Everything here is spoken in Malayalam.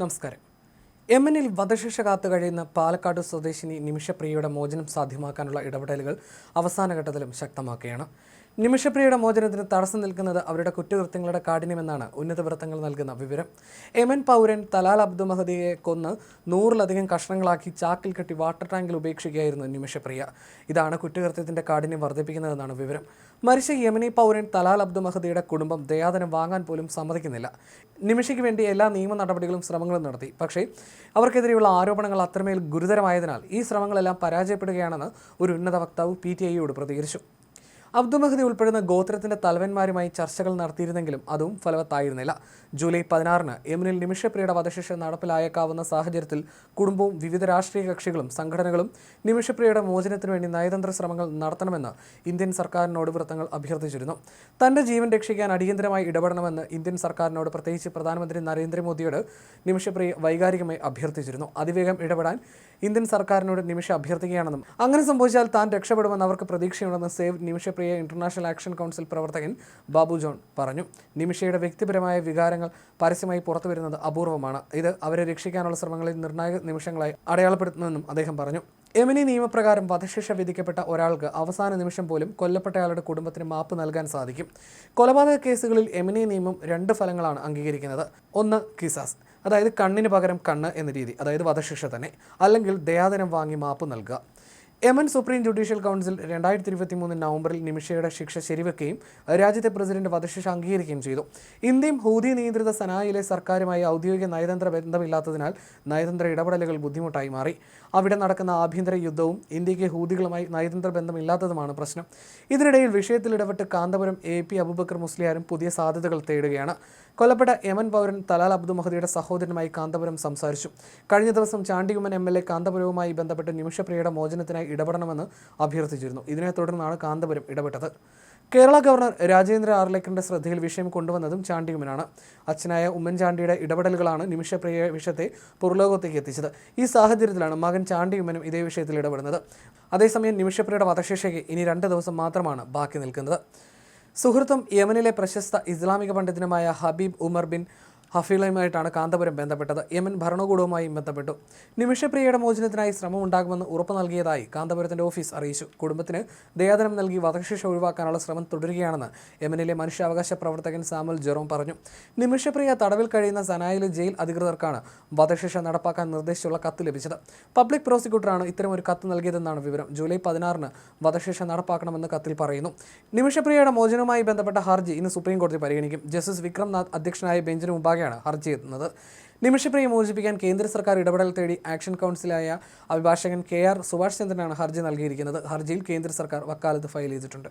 നമസ്കാരം. യമനിൽ വധശിക്ഷ കാത്തു കഴിയുന്ന പാലക്കാട് സ്വദേശിനി നിമിഷപ്രിയയുടെ മോചനം സാധ്യമാക്കാനുള്ള ഇടപെടലുകൾ അവസാന ഘട്ടത്തിലും ശക്തമാക്കുകയാണ്. നിമിഷപ്രിയയുടെ മോചനത്തിന് തടസ്സം നിൽക്കുന്നത് അവരുടെ കുറ്റകൃത്യങ്ങളുടെ കാഠിന്യമെന്നാണ് ഉന്നത വൃത്തങ്ങൾ നൽകുന്ന വിവരം. എമൻ പൗരൻ തലാൽ അബ്ദു മഹദിയെ കൊന്ന് നൂറിലധികം കഷ്ണങ്ങളാക്കി ചാക്കിൽ കെട്ടി വാട്ടർ ടാങ്കിൽ ഉപേക്ഷിക്കുകയായിരുന്നു നിമിഷപ്രിയ. ഇതാണ് കുറ്റകൃത്യത്തിന്റെ കാഠിന്യം വർദ്ധിപ്പിക്കുന്നതെന്നാണ് വിവരം. മരിച്ച യമനി പൗരൻ തലാൽ അബ്ദു മഹദിയുടെ കുടുംബം ദയാദനം വാങ്ങാൻ പോലും സമ്മതിക്കുന്നില്ല. നിമിഷയ്ക്ക് വേണ്ടി എല്ലാ നിയമ നടപടികളും ശ്രമങ്ങളും നടത്തി. പക്ഷേ അവർക്കെതിരെയുള്ള ആരോപണങ്ങൾ അത്രമേൽ ഗുരുതരമായതിനാൽ ഈ ശ്രമങ്ങളെല്ലാം പരാജയപ്പെടുകയാണെന്ന് ഒരു ഉന്നത വക്താവ് പി ടി ഐയോട് പ്രതികരിച്ചു. അബ്ദു ഉൾപ്പെടുന്ന ഗോത്രത്തിന്റെ തലവന്മാരുമായി ചർച്ചകൾ നടത്തിയിരുന്നെങ്കിലും അതും ഫലവത്തായിരുന്നില്ല. ജൂലൈ പതിനാറിന് യമനിൽ നിമിഷപ്രിയയുടെ വധശിക്ഷ നടപ്പിലായേക്കാവുന്ന സാഹചര്യത്തിൽ കുടുംബവും വിവിധ രാഷ്ട്രീയ കക്ഷികളും സംഘടനകളും നിമിഷപ്രിയയുടെ മോചനത്തിനു വേണ്ടി നയതന്ത്ര ശ്രമങ്ങൾ നടത്തണമെന്ന് ഇന്ത്യൻ സർക്കാരിനോട് വൃത്തങ്ങൾ അഭ്യർത്ഥിച്ചിരുന്നു. തന്റെ ജീവൻ രക്ഷിക്കാൻ അടിയന്തരമായി ഇടപെടണമെന്ന് ഇന്ത്യൻ സർക്കാരിനോട് പ്രത്യേകിച്ച് പ്രധാനമന്ത്രി നരേന്ദ്രമോദിയോട് നിമിഷപ്രിയ വൈകാരികമായി അഭ്യർത്ഥിച്ചിരുന്നു. അതിവേഗം ഇടപെടാൻ ഇന്ത്യൻ സർക്കാരിനോട് നിമിഷ അഭ്യർത്ഥിക്കുകയാണെന്നും അങ്ങനെ സംഭവിച്ചാൽ താൻ രക്ഷപ്പെടുമെന്ന് അവർക്ക് പ്രതീക്ഷയുണ്ടെന്ന് save Nimishapriya international action council പ്രവർത്തകൻ ബാബു ജോൺ പറഞ്ഞു. നിമിഷയുടെ വ്യക്തിപരമായ വികാരങ്ങൾ പരസ്യമായി പുറത്തുവരുന്നത് അപൂർവമാണ്. ഇത് അവരെ രക്ഷിക്കാനുള്ള ശ്രമങ്ങളിൽ നിർണായക നിമിഷങ്ങളായി അടയാളപ്പെടുത്തുന്നുവെന്നും അദ്ദേഹം പറഞ്ഞു. യമനി നിയമപ്രകാരം വധശിക്ഷ വിധിക്കപ്പെട്ട ഒരാൾക്ക് അവസാന നിമിഷം പോലും കൊല്ലപ്പെട്ടയാളുടെ കുടുംബത്തിന് മാപ്പ് നൽകാൻ സാധിക്കും. കൊലപാതക കേസുകളിൽ എമിനി നിയമം രണ്ട് ഫലങ്ങളാണ് അംഗീകരിക്കുന്നത്. ഒന്ന് കിസാസ്. അതായത് കണ്ണിന് പകരം കണ്ണ് എന്ന രീതി അതായത് വധശിക്ഷ തന്നെ. അല്ലെങ്കിൽ ദയാദനം വാങ്ങി മാപ്പ് നൽകുക. യമൻ സുപ്രീം ജുഡീഷ്യൽ കൗൺസിൽ രണ്ടായിരത്തി ഇരുപത്തി മൂന്ന് നവംബറിൽ നിമിഷയുടെ ശിക്ഷ ശരിവെക്കുകയും രാജ്യത്തെ പ്രസിഡന്റ് വധശിക്ഷ അംഗീകരിക്കുകയും ചെയ്തു. ഇന്ത്യയും ഹൂതി നിയന്ത്രിത സനായിലെ സർക്കാരുമായി ഔദ്യോഗിക നയതന്ത്ര ബന്ധമില്ലാത്തതിനാൽ നയതന്ത്ര ഇടപെടലുകൾ ബുദ്ധിമുട്ടായി മാറി. അവിടെ നടക്കുന്ന ആഭ്യന്തര യുദ്ധവും ഇന്ത്യയ്ക്ക് ഹൂതികളുമായി നയതന്ത്ര ബന്ധമില്ലാത്തതുമാണ് പ്രശ്നം. ഇതിനിടയിൽ വിഷയത്തിൽ ഇടപെട്ട് കാന്തപുരം എ പി അബുബക്കർ മുസ്ലിയാരും പുതിയ സാധ്യതകൾ തേടുകയാണ്. കൊല്ലപ്പെട്ട യമൻ പൗരൻ തലാൽ അബ്ദു മഹദിയുടെ സഹോദരനുമായി കാന്തപുരം സംസാരിച്ചു. കഴിഞ്ഞ ദിവസം ചാണ്ടികുമ്മൻ എം എൽ എ കാന്തപുരവുമായി ബന്ധപ്പെട്ട് നിമിഷപ്രിയയുടെ മോചനത്തിനായി ഇടപെടണമെന്ന് അഭ്യർത്ഥിച്ചിരുന്നു. ഇതിനെ തുടർന്നാണ് കാന്തപുരം ഇടപെട്ടത്. കേരള ഗവർണർ രാജേന്ദ്ര ആർലേക്കറിന്റെ ശ്രദ്ധയിൽ വിഷയം കൊണ്ടുവന്നതും ചാണ്ടിയുമനാണ് അച്ഛനായ ഉമ്മൻചാണ്ടിയുടെ ഇടപെടലുകളാണ് നിമിഷപ്രിയ വിഷയത്തെ പുറലോകത്തേക്ക് എത്തിച്ചത്. ഈ സാഹചര്യത്തിലാണ് മകൻ ചാണ്ടിയുമനും ഇതേ വിഷയത്തിൽ ഇടപെടുന്നത്. അതേസമയം നിമിഷപ്രിയയുടെ വധശിക്ഷയ്ക്ക് ഇനി രണ്ട് ദിവസം മാത്രമാണ് ബാക്കി നിൽക്കുന്നത്. സുഹൃത്തും യമനിലെ പ്രശസ്ത ഇസ്ലാമിക പണ്ഡിതനുമായ ഹബീബ് ഉമർ ബിൻ ഹഫീളയുമായിട്ടാണ് കാന്തപുരം ബന്ധപ്പെട്ടത്. യമൻ ഭരണകൂടവുമായും ബന്ധപ്പെട്ടു. നിമിഷപ്രിയയുടെ മോചനത്തിനായി ശ്രമം ഉണ്ടാകുമെന്ന് ഉറപ്പ് നൽകിയതായി കാന്തപുരത്തിന്റെ ഓഫീസ് അറിയിച്ചു. കുടുംബത്തിന് ദയാദനം നൽകി വധശിക്ഷ ഒഴിവാക്കാനുള്ള ശ്രമം തുടരുകയാണെന്ന് യമനിലെ മനുഷ്യാവകാശ പ്രവർത്തകൻ സാമുൽ ജെറോം പറഞ്ഞു. നിമിഷപ്രിയ തടവിൽ കഴിയുന്ന സനായിലെ ജയിൽ അധികൃതർക്കാണ് വധശിക്ഷ നടപ്പാക്കാൻ നിർദ്ദേശിച്ചുള്ള കത്ത് ലഭിച്ചത്. പബ്ലിക് പ്രോസിക്യൂട്ടറാണ് ഇത്തരമൊരു കത്ത് നൽകിയതെന്നാണ് വിവരം. ജൂലൈ പതിനാറിന് വധശിക്ഷ നടപ്പാക്കണമെന്ന് കത്തിൽ പറയുന്നു. നിമിഷപ്രിയയുടെ മോചനവുമായി ബന്ധപ്പെട്ട ഹർജി ഇന്ന് സുപ്രീം കോടതി പരിഗണിക്കും. ജസ്റ്റിസ് വിക്രംനാഥ് അധ്യക്ഷനായ ബെഞ്ചിന് മുമ്പാകെയാണ് ഹർജി എത്തുന്നത്. നിമിഷപ്രിയെ മോചിപ്പിക്കാൻ കേന്ദ്ര സർക്കാർ ഇടപെടൽ തേടി ആക്ഷൻ കൗൺസിലായ അഭിഭാഷകൻ കെ ആർ സുഭാഷ് ചന്ദ്രനാണ് ഹർജി നൽകിയിരിക്കുന്നത്. ഹർജിയിൽ കേന്ദ്ര സർക്കാർ വക്കാലത്ത് ഫയൽ ചെയ്തിട്ടുണ്ട്.